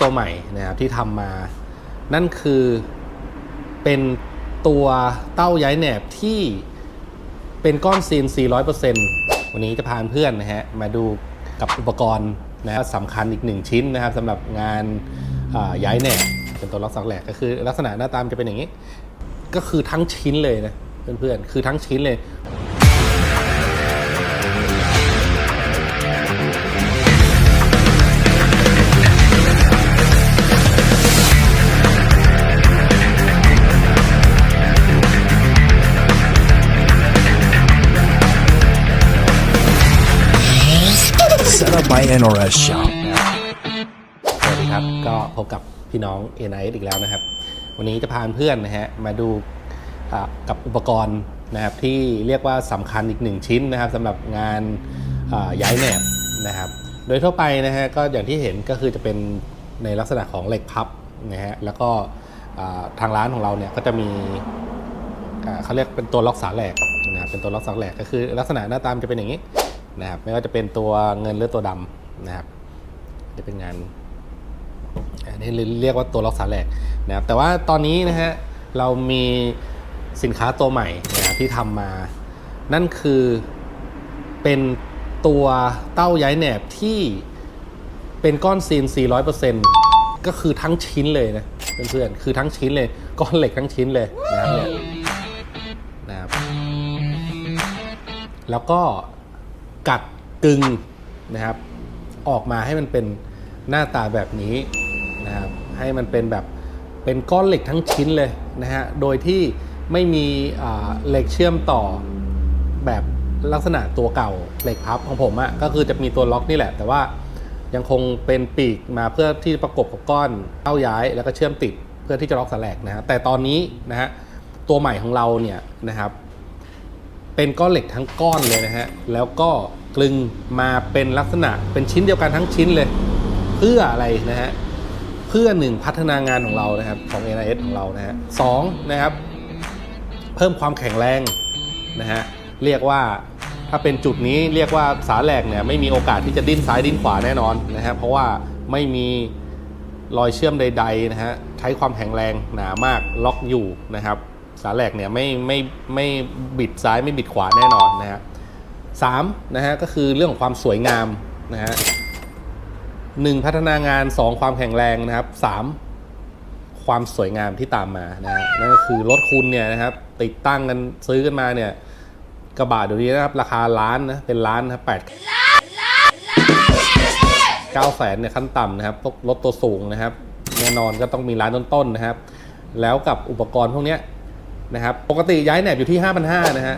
ตัวใหม่นะครับที่ทำมา นั่นคือเป็นตัวเต้าย้ายแหนบที่เป็นก้อน CNC 100%วันนี้จะพาเพื่อนนะฮะมาดูกับอุปกรณ์นะสำคัญอีกหนึ่งชิ้นนะครับสำหรับงานอ่าย้ายแหนบเป็นตัวล็อกสักแหลกก็คือลักษณะหน้าตามจะเป็นอย่างนี้ ก็คือทั้งชิ้นเลยนะเพื่อนๆคือทั้งชิ้นเลย My NRS Shop. สวัสดีครับ ก็พบกับพี่น้อง n i s อีกแล้วนะครับ วันนี้จะพาเพื่อนนะฮะมาดูกับอุปกรณ์นะครับที่เรียกว่าสำคัญอีกหนึ่งชิ้นนะครับสำหรับงานย้ายแหนบนะครับ โดยทั่วไปนะฮะก็อย่างที่เห็นก็คือจะเป็นในลักษณะของเหล็กพับนะฮะแล้วก็ทางร้านของเราเนี่ยก็จะมีเขาเรียกเป็นตัวล็อกสาแหลกนะครับเป็นตัวล็อกสาแหลกก็คือลักษณะหน้าตามจะเป็นอย่างนี้ นะครับไม่ว่าจะเป็นตัวเงินหรือตัวดำนะครับจะเป็นงานอันนี้เรียกว่าตัวล็อกสาแหลกนะครับแต่ว่าตอนนี้นะฮะเรามีสินค้าตัวใหม่นะครับที่ทำมา นั่นคือเป็นตัวเต้าย้ายแหนบที่เป็นก้อน CNC 100%ก็คือทั้งชิ้นเลยนะเพื่อนๆคือทั้งชิ้นเลย ก้อนเหล็กทั้งชิ้นเลยนะครับเนี่ยนะครับแล้วก็ กัดกึงนะครับ ออกมาให้มันเป็นหน้าตาแบบนี้นะครับให้มันเป็นแบบเป็นก้อนเหล็กทั้งชิ้นเลยนะฮะโดยที่ไม่มีเหล็กเชื่อมต่อแบบลักษณะตัวเก่าเหล็กพับของผมอะ่ะก็คือจะมีตัวล็อกนี่แหละ แต่ว่ายังคงเป็นปีกมาเพื่อที่ประกบกับก้อนเต้าย้ายแล้วก็เชื่อมติดเพื่อที่จะล็อกสแลกนะฮะแต่ตอนนี้นะฮะตัวใหม่ของเราเนี่ยนะครับ เป็นก้อนเหล็กทั้งก้อนเลยนะฮะ แล้วก็กลึงมาเป็นลักษณะเป็นชิ้นเดียวกันทั้งชิ้นเลย เพื่ออะไรนะฮะ เพื่อหนึ่งพัฒนางานของเรานะครับของ NIS ของเรานะฮะสองนะครับ เพิ่มความแข็งแรงนะฮะเรียกว่าถ้าเป็นจุดนี้เรียกว่าสาแหลกเนี่ยไม่มีโอกาสที่จะดิ้นซ้ายดิ้นขวาแน่นอนนะฮะเพราะว่าไม่มีรอยเชื่อมใด ๆ นะฮะใช้ความแข็งแรงหนามากล็อกอยู่นะครับ สาแหลกเนี่ยไม่ไม่ไม่บิดซ้ายไม่บิดขวาแน่นอนนะฮะสามนะฮะก็คือเรื่องของความสวยงามนะฮะหนึ่งพัฒนางานสองความแข็งแรงนะครับสามความสวยงามที่ตามมานะฮะนั่นก็คือรถคุณเนี่ยนะครับ ติดตั้งกันซื้อกันมาเนี่ยกระบะเดี๋ยวนี้นะครับ ราคาล้านนะเป็นล้านนะแปดเก้าแสนเนี่ยขั้นต่ำนะครับพวกรถตัวสูงนะครับ แน่นอนก็ต้องมีร้านต้นๆนะครับ แล้วกับอุปกรณ์พวกเนี้ย นะครับ ปกติย้ายแหนบอยู่ที่ 5,500นะฮะ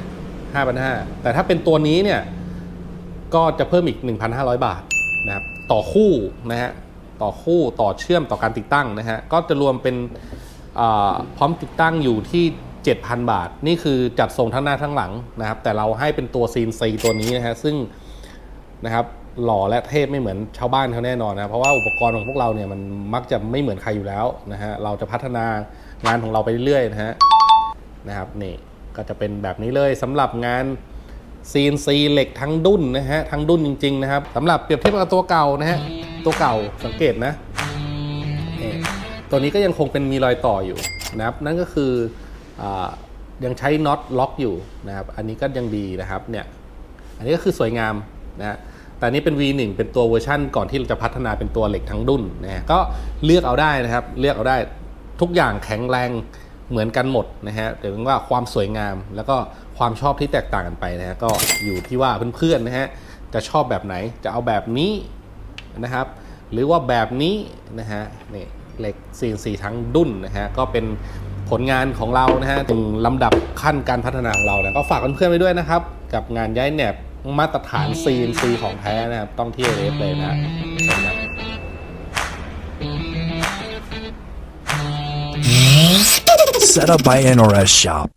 5,500แต่ถ้าเป็นตัวนี้เนี่ย ก็จะเพิ่มอีก 1,500 บาทนะครับ ต่อคู่นะฮะ ต่อคู่ ต่อเชื่อม ต่อการติดตั้งนะฮะ ก็จะรวมเป็นพร้อมติดตั้งอยู่ที่ 7,000 บาท นี่คือจัดส่งทั้งหน้าทั้งหลังนะครับ แต่เราให้เป็นตัว CNC ตัวนี้นะฮะ ซึ่งนะครับหล่อและเทพไม่เหมือนชาวบ้านเขาแน่นอนนะเพราะว่าอุปกรณ์ของพวกเราเนี่ยมันมักจะไม่เหมือนใครอยู่แล้วนะฮะเราจะพัฒนางานของเราไปเรื่อยๆนะฮะ นะครับนี่ก็จะเป็นแบบนี้เลยสำหรับงาน CNC เหล็กทั้งดุ้นนะฮะทั้งดุ้นจริง ๆ นะครับสำหรับเปรียบเทียบกับตัวเก่านะฮะตัวเก่าสังเกตนะนี่ตัวนี้ก็ยังคงเป็นมีรอยต่ออยู่นะครับ นั่นก็คืออยังใช้น็อตล็อกอยู่นะครับ อันนี้ก็ยังดีนะครับเนี่ยอันนี้ก็คือสวยงามนะแต่นี้เป็น V1 เป็นตัวเวอร์ชั่นก่อนที่เราจะพัฒนาเป็นตัวเหล็กทั้งดุ้นนะก็เลือกเอาได้นะครับ เลือกเอาได้ทุกอย่างแข็งแรง เหมือนกันหมดนะฮะแต่ว่าความสวยงามแล้วก็ความชอบที่แตกต่างกันไปนะฮะก็อยู่ที่ว่าเพื่อนๆนะฮะจะชอบแบบไหนจะเอาแบบนี้นะครับ หรือว่าแบบนี้นะฮะนี่เหล็ก CNC ทั้งดุ้นนะฮะก็เป็นผลงานของเรานะฮะถึงลำดับขั้นการพัฒนาของเรานะก็ฝากเพื่อนๆไว้ด้วยนะครับ กับงานย้ายแหนบมาตรฐาน CNC ของแท้นะครับ ต้องที่เรฟเลยนะ Set up by NRS Shop.